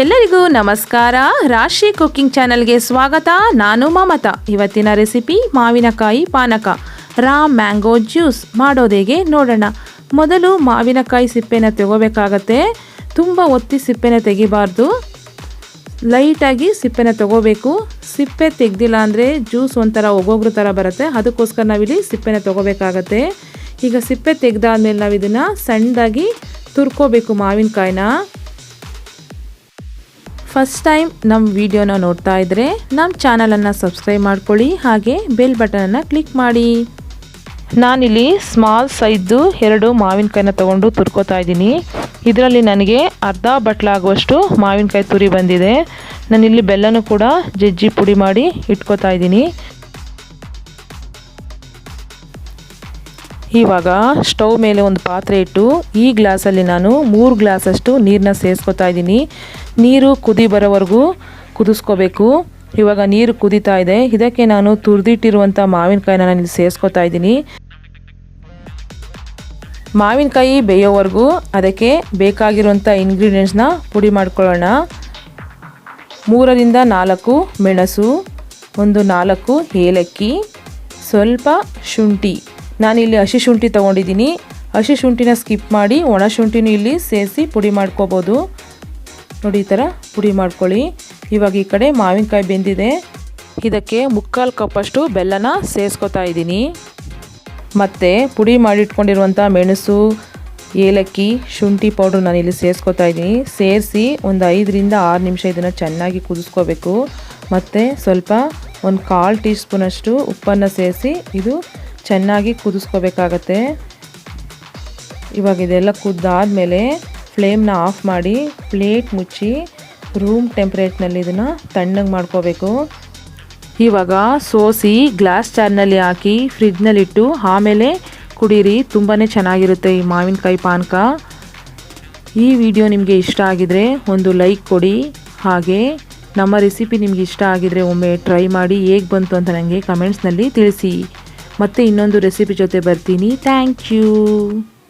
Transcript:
ಎಲ್ಲರಿಗೂ ನಮಸ್ಕಾರ. ರಾಶಿ ಕುಕ್ಕಿಂಗ್ ಚಾನಲ್ಗೆ ಸ್ವಾಗತ. ನಾನು ಮಮತಾ. ಇವತ್ತಿನ ರೆಸಿಪಿ ಮಾವಿನಕಾಯಿ ಪಾನಕ. ರಾ ಮ್ಯಾಂಗೋ ಜ್ಯೂಸ್ ಮಾಡೋದೇಗೆ ನೋಡೋಣ. ಮೊದಲು ಮಾವಿನಕಾಯಿ ಸಿಪ್ಪೆನ ತಗೋಬೇಕಾಗತ್ತೆ. ತುಂಬ ಒತ್ತಿ ಸಿಪ್ಪೆನ ತೆಗಿಬಾರ್ದು. ಲೈಟಾಗಿ ಸಿಪ್ಪೆನ ತಗೋಬೇಕು. ಸಿಪ್ಪೆ ತೆಗ್ದಿಲ್ಲ ಅಂದರೆ ಜ್ಯೂಸ್ ಒಂಥರ ಒಬ್ಬೊಬ್ರು ಥರ ಬರುತ್ತೆ. ಅದಕ್ಕೋಸ್ಕರ ನಾವಿಲ್ಲಿ ಸಿಪ್ಪೆನ ತಗೋಬೇಕಾಗತ್ತೆ. ಈಗ ಸಿಪ್ಪೆ ತೆಗ್ದಾದ್ಮೇಲೆ ನಾವು ಇದನ್ನು ಸಣ್ಣದಾಗಿ ತುರ್ಕೋಬೇಕು ಮಾವಿನಕಾಯಿನ. ಫಸ್ಟ್ ಟೈಮ್ ನಮ್ಮ ವಿಡಿಯೋನ ನೋಡ್ತಾ ಇದ್ದರೆ ನಮ್ಮ ಚಾನಲನ್ನು ಸಬ್ಸ್ಕ್ರೈಬ್ ಮಾಡ್ಕೊಳ್ಳಿ, ಹಾಗೆ ಬೆಲ್ ಬಟನನ್ನು ಕ್ಲಿಕ್ ಮಾಡಿ. ನಾನಿಲ್ಲಿ ಸ್ಮಾಲ್ ಸೈಜ್ದು ಎರಡು ಮಾವಿನಕಾಯಿನ ತಗೊಂಡು ತುರ್ಕೋತಾ ಇದ್ದೀನಿ. ಇದರಲ್ಲಿ ನನಗೆ ಅರ್ಧ ಬಟ್ಲಾಗುವಷ್ಟು ಮಾವಿನಕಾಯಿ ತುರಿ ಬಂದಿದೆ. ನಾನಿಲ್ಲಿ ಬೆಲ್ಲನೂ ಕೂಡ ಜಜ್ಜಿ ಪುಡಿ ಮಾಡಿ ಇಟ್ಕೋತಾ ಇದ್ದೀನಿ. ಇವಾಗ ಸ್ಟೌವ್ ಮೇಲೆ ಒಂದು ಪಾತ್ರೆ ಇಟ್ಟು ಈ ಗ್ಲಾಸಲ್ಲಿ ನಾನು ಮೂರು ಗ್ಲಾಸಷ್ಟು ನೀರನ್ನ ಸೇರಿಸ್ಕೊತಾ ಇದ್ದೀನಿ. ನೀರು ಕುದಿ ಬರೋವರೆಗೂ ಕುದಿಸ್ಕೋಬೇಕು. ಇವಾಗ ನೀರು ಕುದೀತಾ ಇದೆ. ಇದಕ್ಕೆ ನಾನು ತುರಿದಿಟ್ಟಿರುವಂಥ ಮಾವಿನಕಾಯಿನ ನಾನು ಇಲ್ಲಿ ಸೇರಿಸ್ಕೊತಾ ಇದ್ದೀನಿ. ಮಾವಿನಕಾಯಿ ಬೇಯೋವರೆಗೂ ಅದಕ್ಕೆ ಬೇಕಾಗಿರುವಂಥ ಇಂಗ್ರೀಡಿಯೆಂಟ್ಸ್ನ ಪುಡಿ ಮಾಡ್ಕೊಳ್ಳೋಣ. ಮೂರರಿಂದ ನಾಲ್ಕು ಮೆಣಸು, ಒಂದು ನಾಲ್ಕು ಏಲಕ್ಕಿ, ಸ್ವಲ್ಪ ಶುಂಠಿ. ನಾನಿಲ್ಲಿ ಹಸಿ ಶುಂಠಿ ತೊಗೊಂಡಿದ್ದೀನಿ. ಹಸಿ ಶುಂಠಿನ ಸ್ಕಿಪ್ ಮಾಡಿ ಒಣ ಶುಂಠಿನೂ ಇಲ್ಲಿ ಸೇರಿಸಿ ಪುಡಿ ಮಾಡ್ಕೋಬೋದು. ನೋಡಿ ಈ ಥರ ಪುಡಿ ಮಾಡ್ಕೊಳ್ಳಿ. ಇವಾಗ ಈ ಕಡೆ ಮಾವಿನಕಾಯಿ ಬೆಂದಿದೆ. ಇದಕ್ಕೆ ಮುಕ್ಕಾಲು ಕಪ್ಪಷ್ಟು ಬೆಲ್ಲನ ಸೇರಿಸ್ಕೊತಾ ಇದ್ದೀನಿ. ಮತ್ತು ಪುಡಿ ಮಾಡಿಟ್ಕೊಂಡಿರುವಂಥ ಮೆಣಸು, ಏಲಕ್ಕಿ, ಶುಂಠಿ ಪೌಡ್ರ್ ಇಲ್ಲಿ ಸೇರಿಸ್ಕೊತಾ ಇದ್ದೀನಿ. ಸೇರಿಸಿ ಒಂದು ಐದರಿಂದ ಆರು ನಿಮಿಷ ಇದನ್ನು ಚೆನ್ನಾಗಿ ಕುದಿಸ್ಕೋಬೇಕು. ಮತ್ತು ಸ್ವಲ್ಪ ಒಂದು ಕಾಲು ಟೀ ಸ್ಪೂನಷ್ಟು ಉಪ್ಪನ್ನು ಸೇರಿಸಿ ಇದು ಚೆನ್ನಾಗಿ ಕುದಿಸ್ಕೋಬೇಕಾಗತ್ತೆ. ಇವಾಗ ಇದೆಲ್ಲ ಕುದ್ದಾದಮೇಲೆ ಫ್ಲೇಮ್ನ ಆಫ್ ಮಾಡಿ ಪ್ಲೇಟ್ ಮುಚ್ಚಿ ರೂಮ್ ಟೆಂಪ್ರೇಟ್ನಲ್ಲಿ ಇದನ್ನು ತಣ್ಣಗೆ ಮಾಡ್ಕೋಬೇಕು. ಇವಾಗ ಸೋಸಿ ಗ್ಲಾಸ್ ಚಾರ್ನಲ್ಲಿ ಹಾಕಿ ಫ್ರಿಜ್ನಲ್ಲಿಟ್ಟು ಆಮೇಲೆ ಕುಡೀರಿ ತುಂಬಾ ಚೆನ್ನಾಗಿರುತ್ತೆ ಈ ಮಾವಿನಕಾಯಿ ಪಾನಕ. ಈ ವಿಡಿಯೋ ನಿಮಗೆ ಇಷ್ಟ ಆಗಿದರೆ ಒಂದು ಲೈಕ್ ಕೊಡಿ. ಹಾಗೆ ನಮ್ಮ ರೆಸಿಪಿ ನಿಮಗೆ ಇಷ್ಟ ಆಗಿದರೆ ಒಮ್ಮೆ ಟ್ರೈ ಮಾಡಿ ಹೇಗೆ ಬಂತು ಅಂತ ನನಗೆ ಕಮೆಂಟ್ಸ್ನಲ್ಲಿ ತಿಳಿಸಿ. ಮತ್ತೆ ಇನ್ನೊಂದು ರೆಸಿಪಿ ಜೊತೆ ಬರ್ತೀನಿ. Thank you